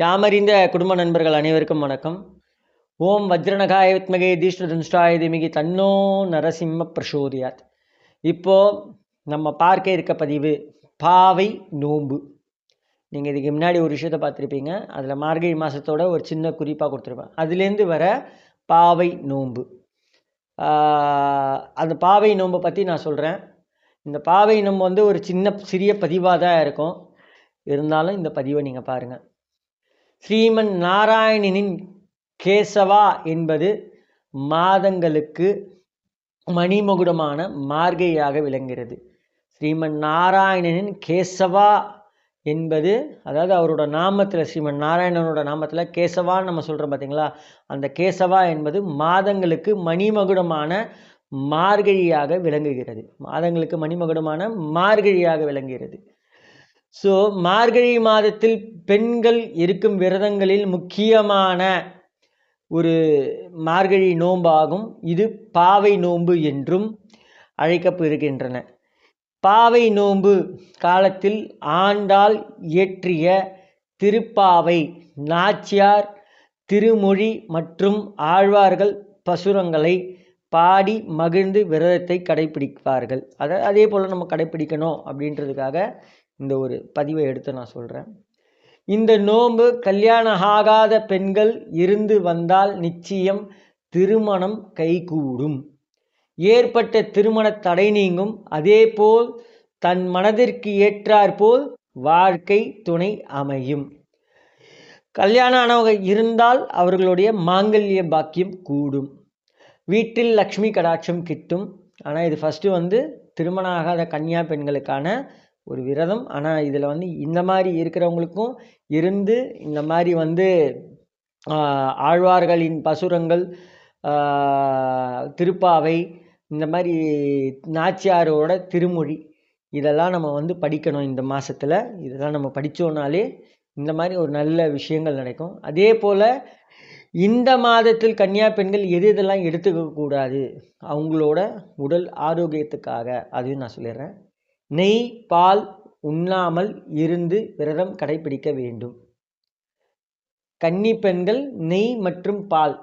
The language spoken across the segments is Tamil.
யாமறிந்த குடும்ப நண்பர்கள் அனைவருக்கும் வணக்கம். ஓம் வஜ்ரநகாய வித்மகே தீஷ்டதனுஷ்டாய திமிகி தன்னோ நரசிம்ம பிரசோதியாத். இப்போது நம்ம பார்க்க இருக்க பதிவு பாவை நோம்பு நீங்கள் இதுக்கு முன்னாடி ஒரு விஷயத்தை பார்த்துருப்பீங்க. அதில் மார்கழி மாதத்தோட ஒரு சின்ன குறிப்பாக கொடுத்துருப்பேன். அதுலேருந்து வர பாவை நோம்பு அந்த பாவை நோம்பை பற்றி நான் சொல்கிறேன் இந்த பாவை நோம்பு வந்து ஒரு சின்ன சிறிய பதிவாக தான் இருக்கும். இருந்தாலும் இந்த பதிவை நீங்கள் பாருங்கள் ஸ்ரீமன் நாராயணனின் கேசவா என்பது மாதங்களுக்கு மணிமகுடமான மார்கையாக விளங்குகிறது. ஸ்ரீமன் நாராயணனின் கேசவா என்பது அதாவது அவரோட நாமத்தில் ஸ்ரீமன் நாராயணனோட நாமத்தில் கேசவான்னு நம்ம சொல்கிறோம் பார்த்தீங்களா அந்த கேசவா என்பது மாதங்களுக்கு மணிமகுடமான மார்கழியாக விளங்குகிறது. மாதங்களுக்கு மணிமகுடமான மார்கழியாக விளங்குகிறது. ஸோ மார்கழி மாதத்தில் பெண்கள் இருக்கும் விரதங்களில் முக்கியமான ஒரு மார்கழி நோன்பாகும் இது பாவை நோன்பு என்றும் அழைக்கப்படுகின்றன. பாவை நோன்பு காலத்தில் ஆண்டாள் இயற்றிய திருப்பாவை நாச்சியார் திருமொழி மற்றும் ஆழ்வார்கள் பசுரங்களை பாடி மகிழ்ந்து விரதத்தை கடைப்பிடிப்பார்கள் அதை அதே போல் நம்ம கடைப்பிடிக்கணும் அப்படின்றதுக்காக இந்த ஒரு பதிவை எடுத்து நான் சொல்கிறேன் இந்த நோன்பு கல்யாணம் ஆகாத பெண்கள் இருந்து வந்தால் நிச்சயம் திருமணம் கைகூடும். ஏற்பட்ட திருமண தடை நீங்கும். அதேபோல் தன் மனதிற்கு ஏற்றாற்போல் வாழ்க்கை துணை அமையும். கல்யாணம் ஆனவங்க இருந்தால் அவர்களுடைய மாங்கல்ய பாக்கியம் கூடும். வீட்டில் லக்ஷ்மி கடாட்சம் கிட்டும். ஆனால் இது ஃபஸ்ட்டு வந்து திருமணம் ஆகாத கன்னியா பெண்களுக்கான ஒரு விரதம். ஆனால் இதில் வந்து இந்த மாதிரி இருக்கிறவங்களுக்கும் இருந்து இந்த மாதிரி வந்து ஆழ்வார்களின் பசுரங்கள் திருப்பாவை இந்த மாதிரி நாச்சியாரோட திருமொழி இதெல்லாம் நம்ம வந்து படிக்கணும் இந்த மாதத்தில் இதெல்லாம் நம்ம படித்தோன்னாலே இந்த மாதிரி ஒரு நல்ல விஷயங்கள் நடக்கும். அதே போல் இந்த மாதத்தில் கன்னியா பெண்கள் எது இதெல்லாம் எடுத்துக்கக்கூடாது அவங்களோட உடல் ஆரோக்கியத்துக்காக அதையும் நான் சொல்லிடுறேன். நெய் பால் உண்ணாமல் இருந்து விரதம் கடைபிடிக்க வேண்டும். கன்னி பெண்கள் நெய் மற்றும் பால்.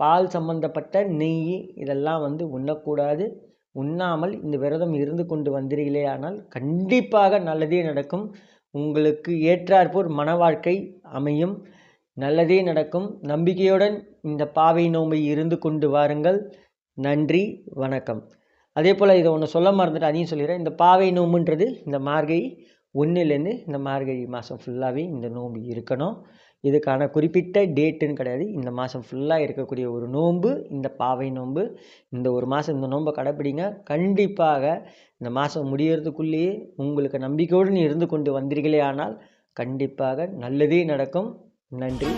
பால் சம்பந்தப்பட்ட நெய் இதெல்லாம் வந்து உண்ணக்கூடாது. உண்ணாமல் இந்த விரதம் இருந்து கொண்டு வந்தீர்களே ஆனால் கண்டிப்பாக நல்லதே நடக்கும். உங்களுக்கு ஏற்றாற்போர் மன வாழ்க்கை அமையும். நல்லதே நடக்கும். நம்பிக்கையுடன் இந்த பாவை நோம்பை இருந்து கொண்டு வாருங்கள். நன்றி வணக்கம். அதே போல் இதை ஒன்று சொல்ல மறந்துட்டு அதையும் சொல்லிடுறேன் இந்த பாவை நோம்புன்றது இந்த மார்கழி ஒன்றுலேருந்து இந்த மார்கழி மாதம் ஃபுல்லாகவே இந்த நோன்பு இருக்கணும். இதுக்கான குறிப்பிட்ட டேட்டுன்னு கிடையாது. இந்த மாதம் ஃபுல்லாக இருக்கக்கூடிய ஒரு நோன்பு இந்த பாவை நோன்பு இந்த ஒரு மாதம் இந்த நோன்பை கடைப்பிடிங்க. கண்டிப்பாக இந்த மாதம் முடியறதுக்குள்ளேயே உங்களுக்கு நம்பிக்கையுடன் இருந்து கொண்டு வந்தீர்களே ஆனால் கண்டிப்பாக நல்லதே நடக்கும். நன்றி.